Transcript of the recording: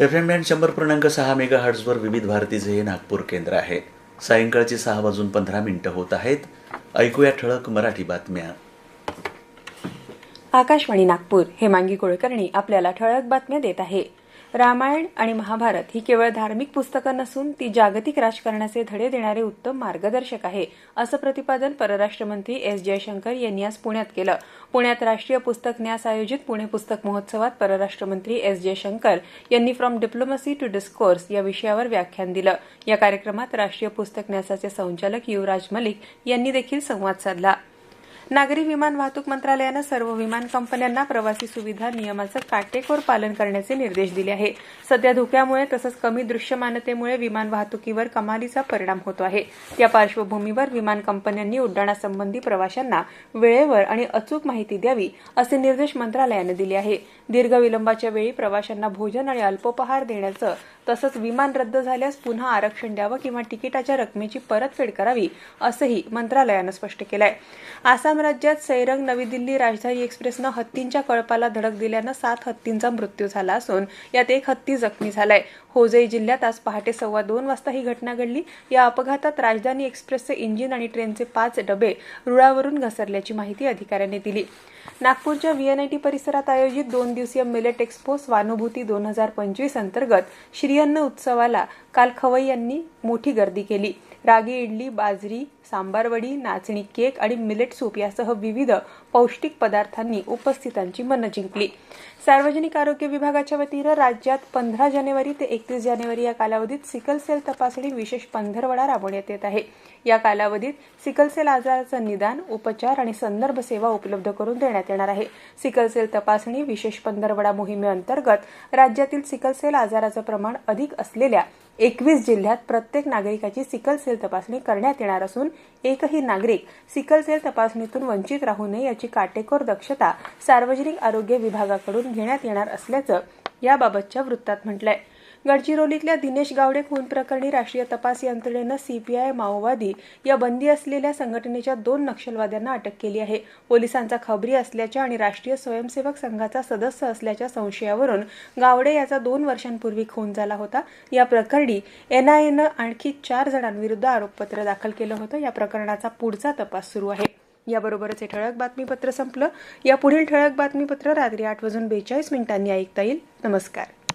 F M band शंभर पूर्णांक सहा मेगा हर्ट्सवर विविध भारतीचे हे नागपूर केंद्र आहे सायंकाळची सहा वाजून पंधरा मिनिटं होत आहेत. ऐकूया ठळक मराठी बातम्या. आकाशवाणी नागपूर हेमांगी कुलकर्णी आपल्याला ठळक बातम्या देत आहे. रामायण आणि महाभारत ही केवळ धार्मिक पुस्तकं नसून ती जागतिक राजकारणाचे धडे देणारे उत्तम मार्गदर्शक आहे असं प्रतिपादन परराष्ट्र मंत्री एस जयशंकर यांनी आज पुण्यात केलं. पुण्यात राष्ट्रीय पुस्तक न्यास आयोजित पुणे पुस्तक महोत्सवात परराष्ट्र मंत्री एस जयशंकर यांनी फ्रॉम डिप्लोमसी टू डिस्कोर्स या विषयावर व्याख्यान दिलं. या कार्यक्रमात राष्ट्रीय पुस्तक न्यासाचे संचालक युवराज मलिक यांनी देखील संवाद साधला. नागरी विमान वाहतूक मंत्रालयानं सर्व विमान कंपन्यांना प्रवासी सुविधा नियमाचं काटेकोर पालन करण्याचे निर्देश दिले आहे सध्या धोक्यामुळे तसंच कमी दृश्यमानतेमुळे विमान वाहतुकीवर कमालीचा परिणाम होतो आहे. या पार्श्वभूमीवर विमान कंपन्यांनी उड्डाणासंबंधी प्रवाशांना वेळेवर आणि अचूक माहिती द्यावी असे निर्देश मंत्रालयानं दिले आहे दीर्घ विलंबाच्या वेळी प्रवाशांना भोजन आणि अल्पोपहार देण्याचं तसंच विमान रद्द झाल्यास पुन्हा आरक्षण द्यावं किंवा तिकिटाच्या रकमेची परतफेड करावी असंही मंत्रालयानं स्पष्ट केलं आहे आसाम राज्यात सैरंग नवी दिल्ली राजधानी एक्सप्रेसनं हत्तींच्या कळपाला धडक दिल्यानं सात हत्तींचा मृत्यू झाला असून यात एक हत्ती जखमी झालाय. होजई जिल्ह्यात आज पहाटे सव्वा दोन वाजता ही घटना घडली. या अपघातात राजधानी एक्सप्रेसचे इंजिन आणि ट्रेनचे पाच डबे रुळावरून घसरल्याची माहिती अधिकाऱ्यांनी दिली. नागपूरच्या व्हीएनआयटी परिसरात आयोजित दोन दिवसीय मिलेट एक्स्पो स्वानुभूती दोन हजार पंचवीस अंतर्गत श्रीअन्न उत्सवाला काल खवई यांनी मोठी गर्दी केली. रागी इडली बाजरी सांबारवडी नाचणी केक आणि मिलेट सूप यासह विविध पौष्टिक पदार्थांनी उपस्थितांची मनं जिंकली. सार्वजनिक आरोग्य विभागाच्या वतीनं राज्यात पंधरा जानेवारी ते एकतीस जानेवारी या कालावधीत सिकल सेल तपासणी विशेष पंधरवडा राबवण्यात येत आहे. या कालावधीत सिकलसेल आजाराचं निदान उपचार आणि संदर्भ सेवा उपलब्ध करून देण्यात येणार आहे. सिकल सेल तपासणी विशेष पंधरवडा मोहिमेअंतर्गत राज्यातील सिकल सेल आजाराचं प्रमाण अधिक असलेल्या एकवीस जिल्ह्यात प्रत्येक नागरिकाची सिकल सेल तपासणी करण्यात येणार असून एकही नागरिक सिकलसेल तपासणीतून वंचित राहू नये याची काटेकोर दक्षता सार्वजनिक आरोग्य विभागाकडून घेण्यात येणार असल्याचं याबाबतच्या वृत्तात म्हटलंय. गडचिरोलीतल्या दिनेश गावडे खून प्रकरणी राष्ट्रीय तपास यंत्रणेनं सीपीआय माओवादी या बंदी असलेल्या संघटनेच्या दोन नक्षलवाद्यांना अटक केली आहे. पोलिसांचा खबरी असल्याच्या आणि राष्ट्रीय स्वयंसेवक संघाचा सदस्य असल्याच्या संशयावरून गावडे याचा दोन वर्षांपूर्वी खून झाला होता. या प्रकरणी एनआयएनं आणखी चार जणांविरुद्ध आरोपपत्र दाखल केलं होतं. या प्रकरणाचा पुढचा तपास सुरू आहे. याबरोबरच हे ठळक बातमीपत्र संपलं. या पुढील ठळक बातमीपत्र रात्री आठ वाजून बेचाळीस मिनिटांनी ऐकता येईल. नमस्कार.